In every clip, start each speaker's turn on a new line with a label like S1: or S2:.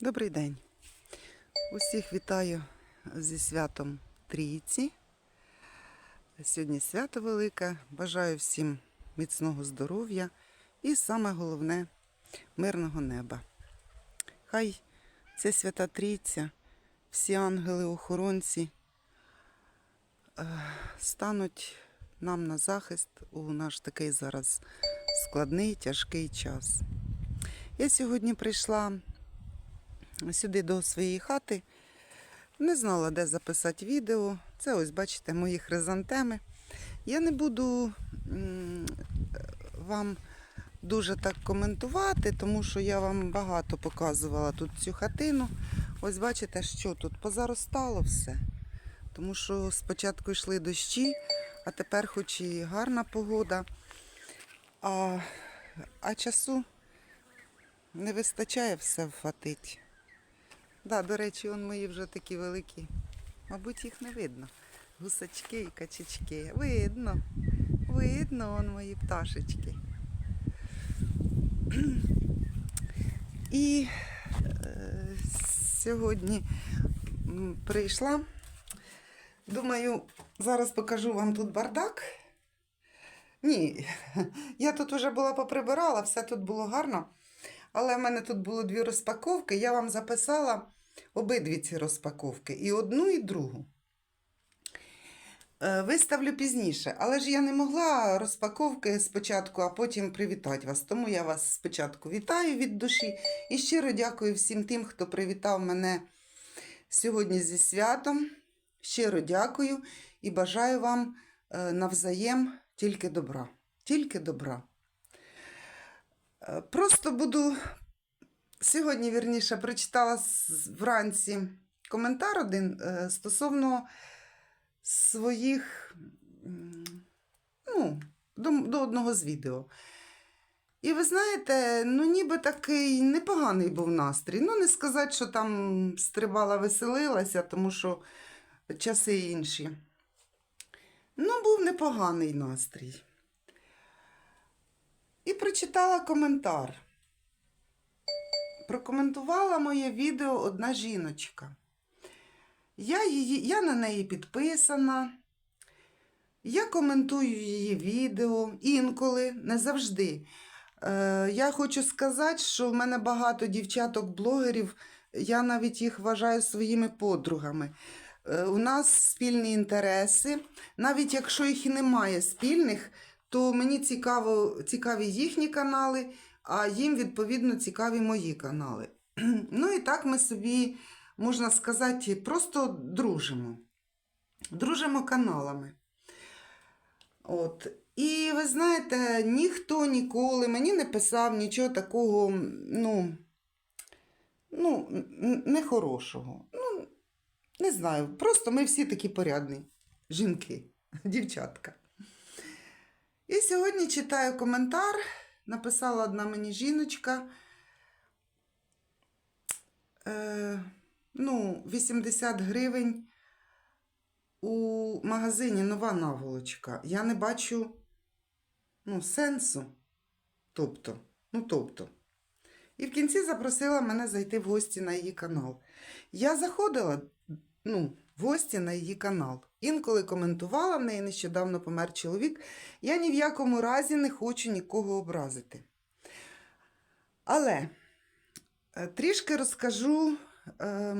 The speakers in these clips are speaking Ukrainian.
S1: Добрий день. Усіх вітаю зі святом Трійці. Сьогодні свято велике. Бажаю всім міцного здоров'я і саме головне мирного неба. Хай ця свята Трійця, всі ангели-охоронці е, стануть нам на захист у наш такий зараз складний, тяжкий час. Я сьогодні прийшла сюди до своєї хати. Не знала, де записати відео. Це ось, бачите, мої хризантеми. Я не буду вам дуже так коментувати, тому що я вам багато показувала тут цю хатину. Ось бачите, що тут позаростало все. Тому що спочатку йшли дощі, а тепер хоч і гарна погода. А, а часу не вистачає все вхватити. Да, до речі, он мої вже такі великі. Мабуть, їх не видно. Гусачки і качечки. Видно. Видно, он мої пташечки. І е, сьогодні прийшла. Думаю, зараз покажу вам тут бардак. Ні, я тут вже була поприбирала, все тут було гарно. Але в мене тут було дві розпаковки. Я вам записала обидві ці розпаковки. І одну, і другу. Е, Виставлю пізніше, але ж я не могла розпаковки спочатку, а потім привітати вас. Тому я вас спочатку вітаю від душі і щиро дякую всім тим, хто привітав мене сьогодні зі святом. Щиро дякую і бажаю вам е, навзаєм тільки добра. Тільки добра. Е, Просто буду сьогодні, вірніше, прочитала вранці коментар один е, стосовно своїх, ну, до, до одного з відео. І ви знаєте, ну ніби такий непоганий був настрій. Ну, не сказати, що там стрибала, веселилася, тому що часи інші. Ну, був непоганий настрій. І прочитала коментар. Прокоментувала моє відео одна жіночка. Я, її, я на неї підписана. Я коментую її відео інколи, не завжди. Е, я хочу сказати, що в мене багато дівчаток-блогерів, я навіть їх вважаю своїми подругами. Е, у нас спільні інтереси. Навіть якщо їх і немає спільних, то мені цікаво, цікаві їхні канали, а їм, відповідно, цікаві мої канали. Ну і так ми собі, можна сказати, просто дружимо. Дружимо каналами. От. І ви знаєте, ніхто ніколи мені не писав нічого такого, ну, ну, нехорошого. Ну, не знаю, просто ми всі такі порядні жінки, дівчатка. І сьогодні читаю коментар. Написала одна мені жіночка. Е, ну, 80 гривень у магазині нова наволочка. Я не бачу ну, сенсу. Тобто, ну тобто. І в кінці запросила мене зайти в гості на її канал. Я заходила ну, в гості на її канал. Інколи коментувала, в неї нещодавно помер чоловік. Я ні в якому разі не хочу нікого образити. Але е, трішки розкажу. Е,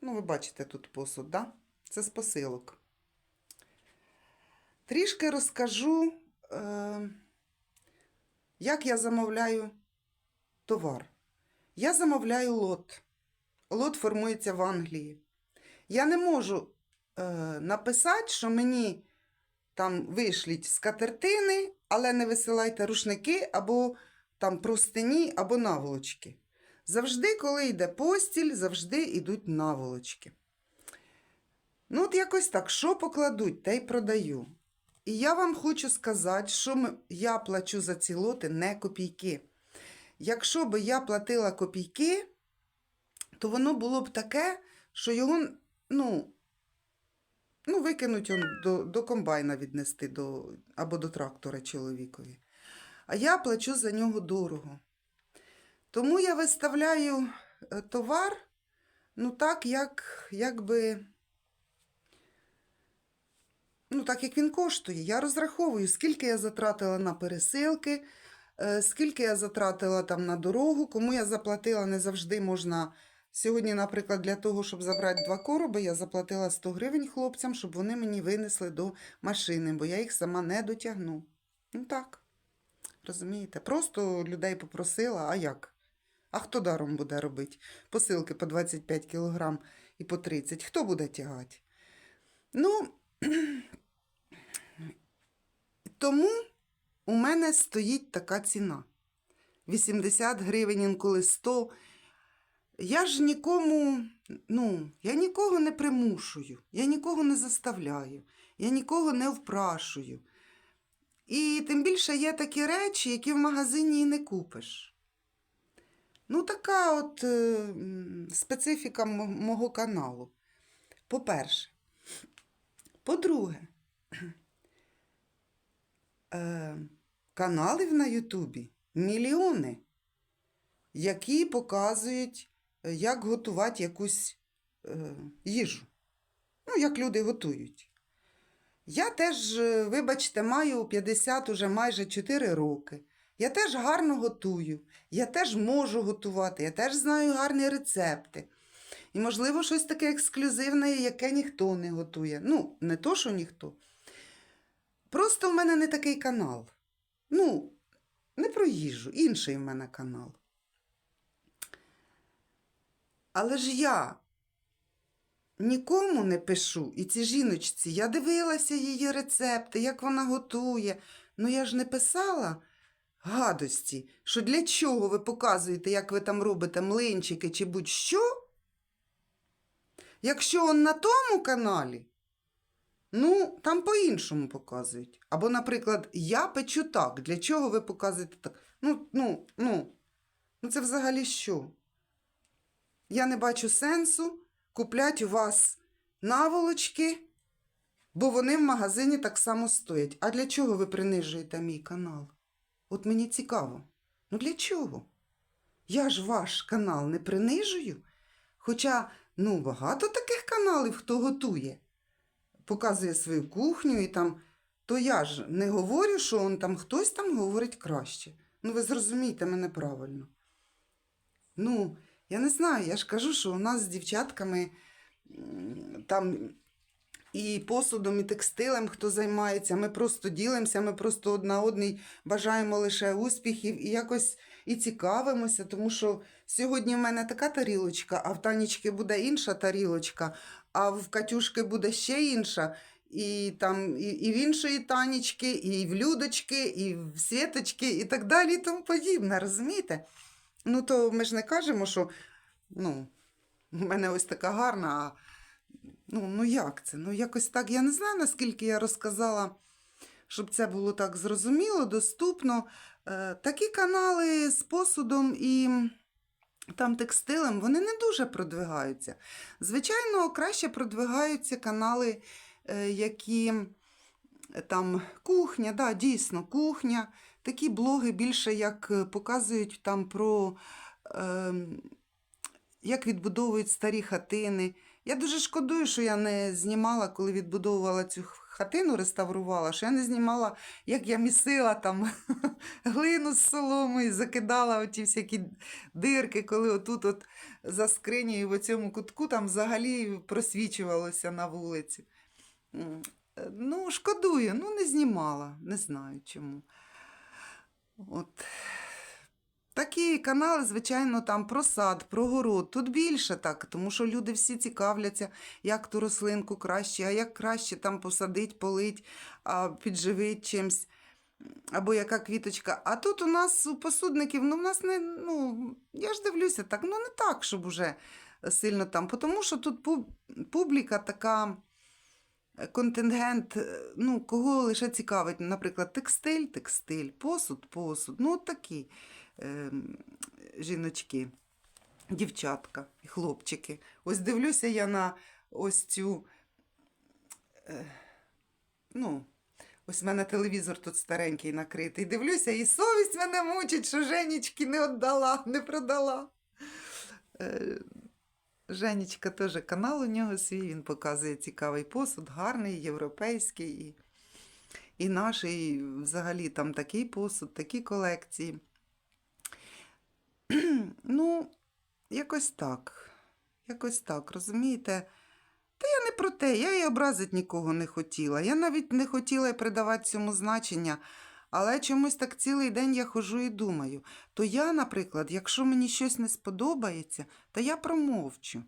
S1: ну, ви бачите тут посуд, да? Це з посилок. Трішки розкажу, е, як я замовляю товар. Я замовляю лот. Лот формується в Англії. Я не можу е, написати, що мені там вишліть скатертини, але не висилайте рушники або там простині, або наволочки. Завжди, коли йде постіль, завжди йдуть наволочки. Ну, от якось так, що покладуть, те й продаю. І я вам хочу сказати, що я плачу за ці лоти не копійки. Якщо би я платила копійки, то воно було б таке, що його, ну, ну викинуть он до, до комбайна віднести до, або до трактора чоловікові. А я плачу за нього дорого. Тому я виставляю е, товар, ну так, як, якби, ну так, як він коштує. Я розраховую, скільки я затратила на пересилки, е, скільки я затратила там на дорогу, кому я заплатила, не завжди можна. Сьогодні, наприклад, для того, щоб забрати два короби, я заплатила 100 гривень хлопцям, щоб вони мені винесли до машини, бо я їх сама не дотягну. Ну так. Розумієте? Просто людей попросила, а як? А хто даром буде робити? Посилки по 25 кілограм і по 30. Хто буде тягати? Ну, тому у мене стоїть така ціна. 80 гривень, інколи 100. Я ж нікому, ну, я нікого не примушую, я нікого не заставляю, я нікого не впрашую. І тим більше є такі речі, які в магазині і не купиш. Ну, така от е, специфіка мого каналу. По-перше. По-друге, е, каналів на Ютубі мільйони, які показують, як готувати якусь е, їжу. Ну, як люди готують. Я теж, е, вибачте, маю 50 уже майже 4 роки. Я теж гарно готую, я теж можу готувати, я теж знаю гарні рецепти. І, можливо, щось таке ексклюзивне, яке ніхто не готує. Ну, не то, що ніхто. Просто в мене не такий канал. Ну, не про їжу, інший в мене канал. Але ж я нікому не пишу. І ці жіночці, я дивилася її рецепти, як вона готує. Ну я ж не писала гадості, що для чого ви показуєте, як ви там робите млинчики чи будь-що. Якщо он на тому каналі, ну, там по-іншому показують. Або, наприклад, я печу так. Для чого ви показуєте так? Ну, ну, ну, ну це взагалі що? Я не бачу сенсу куплять у вас наволочки, бо вони в магазині так само стоять. А для чого ви принижуєте мій канал? От мені цікаво. Ну для чого? Я ж ваш канал не принижую. Хоча, ну, багато таких каналів, хто готує, показує свою кухню і там, то я ж не говорю, що он там хтось там говорить краще. Ну, ви зрозумієте мене правильно. Ну, я не знаю, я ж кажу, що у нас з дівчатками там і посудом, і текстилем, хто займається, ми просто ділимося, ми просто одна одній бажаємо лише успіхів і якось і цікавимося, тому що сьогодні в мене така тарілочка, а в Танічки буде інша тарілочка, а в Катюшки буде ще інша. І там і, і в іншої танічки, і в Людочки, і в Світочки, і так далі, і тому подібне, розумієте? Ну, то ми ж не кажемо, що ну, у мене ось така гарна, а ну, ну як це? Ну, якось так. Я не знаю, наскільки я розказала, щоб це було так зрозуміло, доступно. Е, такі канали з посудом і там текстилем, вони не дуже продвигаються. Звичайно, краще продвигаються канали, е, які е, там кухня, да, дійсно, кухня. Такі блоги більше як е, показують там про е, як відбудовують старі хатини. Я дуже шкодую, що я не знімала, коли відбудовувала цю хатину, реставрувала, що я не знімала, як я місила там глину з соломою, закидала оті всякі дирки, коли отут от за скринею в цьому кутку там взагалі просвічувалося на вулиці. Е, Ну, шкодую, ну не знімала, не знаю чому. От. Такі канали, звичайно, там про сад, про город. Тут більше так, тому що люди всі цікавляться, як ту рослинку краще, а як краще там посадить, полить, підживить чимсь, або яка квіточка. А тут у нас у посудників, ну в нас не, ну, я ж дивлюся так, ну не так, щоб уже сильно там, тому що тут публіка така. Е, Контингент, е, ну, кого лише цікавить, наприклад, текстиль, текстиль, посуд, посуд. Ну, от такі ем, жіночки, дівчатка і хлопчики. Ось дивлюся я на ось цю, е, ну, Ось в мене телевізор тут старенький накритий. Дивлюся, і совість мене мучить, що Женічки не віддала, не продала. Женечка теж канал у нього свій, він показує цікавий посуд, гарний, європейський. І, і наш, і взагалі там такий посуд, такі колекції. ну, якось так. Якось так, розумієте? Та я не про те, я і образити нікого не хотіла. Я навіть не хотіла придавати цьому значення. Але чомусь так цілий день я хожу і думаю. То я, наприклад, якщо мені щось не сподобається, то я промовчу.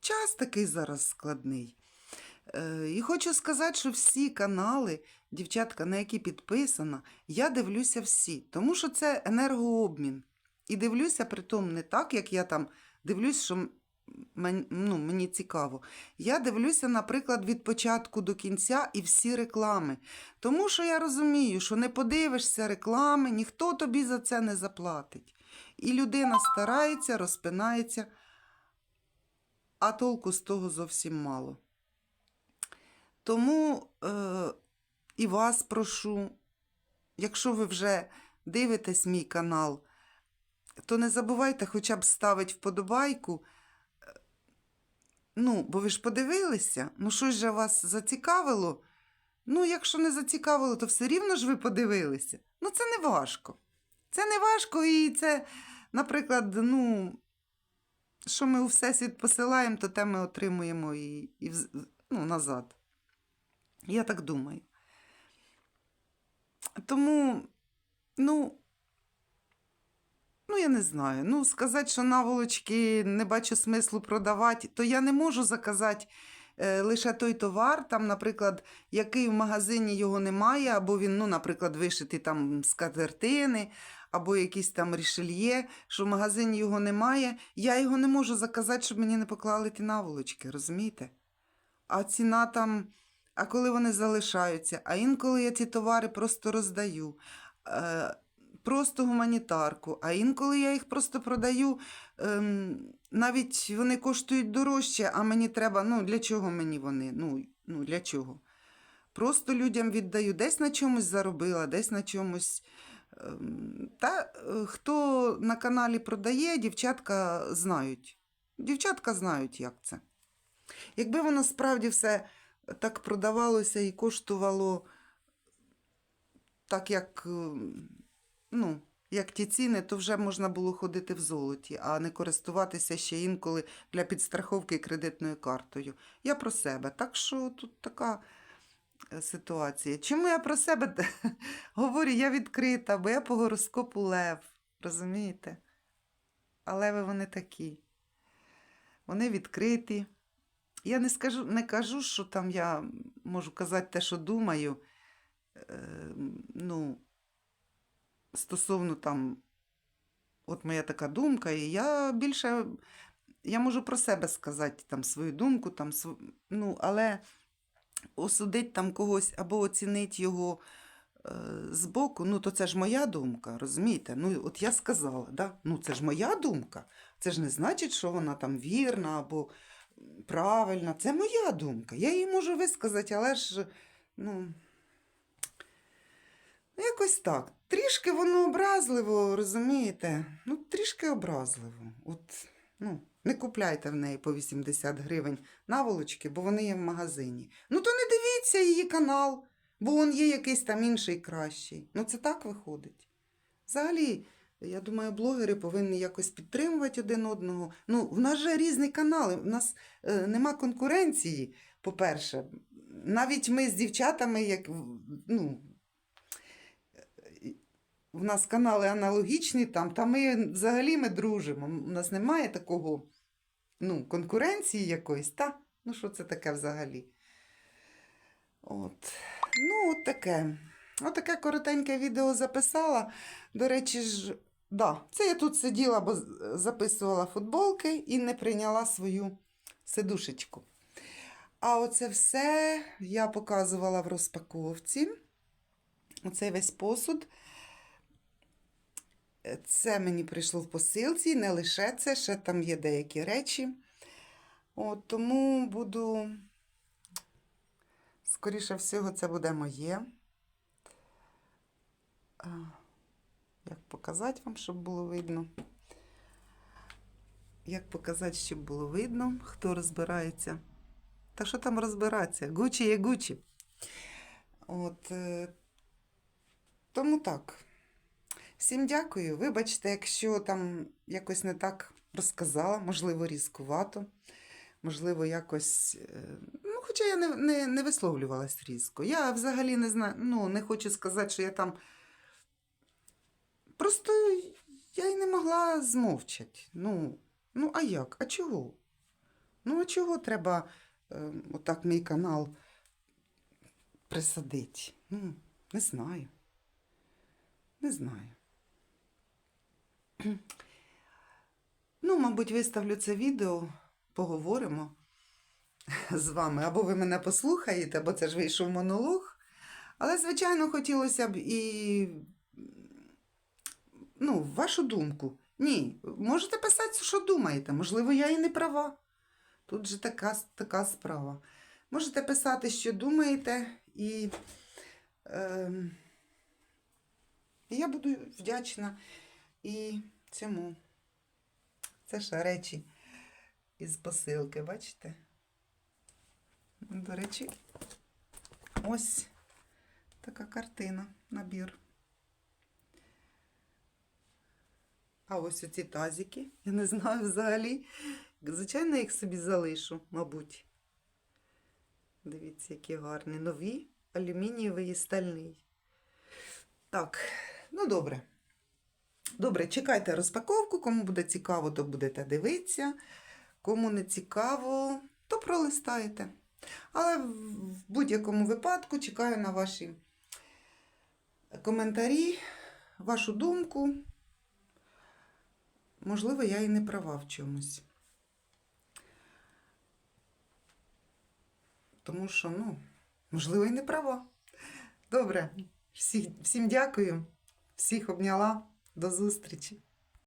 S1: Час такий зараз складний. Е, і хочу сказати, що всі канали, дівчатка, на які підписана, я дивлюся всі, тому що це енергообмін. І дивлюся при тому не так, як я там дивлюсь, що мен- ну, мені цікаво. Я дивлюся, наприклад, від початку до кінця і всі реклами. Тому що я розумію, що не подивишся реклами, ніхто тобі за це не заплатить. І людина старається, розпинається, а толку з того зовсім мало. Тому е, і вас прошу, якщо ви вже дивитесь мій канал, то не забувайте хоча б ставити вподобайку. Ну, бо ви ж подивилися, ну щось же вас зацікавило. Ну, якщо не зацікавило, то все рівно ж ви подивилися. Ну, це не важко. Це не важко, і це, наприклад, ну, що ми у Всесвіт посилаємо, то те ми отримуємо і, і ну, назад. Я так думаю. Тому, ну, ну, я не знаю. Ну, сказати, що наволочки не бачу смислу продавати, то я не можу заказати е, лише той товар, там, наприклад, який в магазині його немає, або він, ну, наприклад, вишитий там з катертини, або якийсь там рішельє, що в магазині його немає. Я його не можу заказати, щоб мені не поклали ті наволочки, розумієте? А ціна там, а коли вони залишаються, а інколи я ці товари просто роздаю. Е, Просто гуманітарку, а інколи я їх просто продаю. Ем, навіть вони коштують дорожче, а мені треба. Ну, для чого мені вони? Ну, ну для чого? Просто людям віддаю. Десь на чомусь заробила, десь на чомусь. Ем, Та е, хто на каналі продає, дівчатка знають. Дівчатка знають, як це. Якби воно справді все так продавалося і коштувало так, як, ем, ну, як ті ціни, то вже можна було ходити в золоті, а не користуватися ще інколи для підстраховки кредитною картою. Я про себе. Так що тут така е, ситуація. Чому я про себе говорю? Я відкрита, бо я по гороскопу лев. Розумієте? А леви вони такі. Вони відкриті. Я не, скажу, не кажу, що там я можу казати те, що думаю. Е, ну, стосовно там, от моя така думка, і я більше я можу про себе сказати там свою думку, там, ну, але осудити там когось або оцінити його е, збоку, ну то це ж моя думка, розумієте? Ну, от я сказала, да? ну це ж моя думка. Це ж не значить, що вона там вірна або правильна. Це моя думка. Я її можу висказати, але ж. Ну, якось так. Трішки воно образливо, розумієте? Ну, трішки образливо. От, ну, не купляйте в неї по 80 гривень наволочки, бо вони є в магазині. Ну, то не дивіться її канал, бо он є якийсь там інший кращий. Ну, це так виходить. Взагалі, я думаю, блогери повинні якось підтримувати один одного. Ну, в нас же різні канали, в нас е, нема конкуренції, по-перше. Навіть ми з дівчатами, як ну, в нас канали аналогічні там, та ми взагалі ми дружимо. У нас немає такого ну, конкуренції якоїсь, та? Ну, що це таке взагалі? От. Ну, от таке. Отаке коротеньке відео записала. До речі, ж, да, це я тут сиділа, бо записувала футболки і не прийняла свою сидушечку. А оце все я показувала в розпаковці. Оцей весь посуд. Це мені прийшло в посилці, не лише це, ще там є деякі речі. От, тому буду, скоріше всього, це буде моє. Як показати вам, щоб було видно? Як показати, щоб було видно, хто розбирається? Та що там розбиратися? Гучі є Гучі. От, е, тому так. Всім дякую. Вибачте, якщо там якось не так розказала, можливо, різкувато, можливо, якось. е, Ну, хоча я не, не, не висловлювалась різко. Я взагалі не знаю, ну, не хочу сказати, що я там. Просто я й не могла змовчати. Ну, ну а як? А чого? Ну, а чого треба е, отак мій канал присадити? Ну, не знаю. Не знаю. Ну, мабуть, виставлю це відео, поговоримо з вами. Або ви мене послухаєте, бо це ж вийшов монолог. Але, звичайно, хотілося б і ну, вашу думку. Ні, можете писати, що думаєте. Можливо, я і не права. Тут же така, така справа. Можете писати, що думаєте, і е, я буду вдячна і цьому. Це ще речі із посилки, бачите? До речі, ось така картина, набір. А ось оці тазики, я не знаю взагалі. Звичайно, їх собі залишу, мабуть. Дивіться, які гарні. Нові, алюмінієвий і стальний. Так, ну добре. Добре, чекайте розпаковку. Кому буде цікаво, то будете дивитися. Кому не цікаво, то пролистаєте. Але в будь-якому випадку чекаю на ваші коментарі, вашу думку. Можливо, я і не права в чомусь. Тому що, ну, можливо, і не права. Добре, всі, всім дякую, всіх обняла. До зустрічі!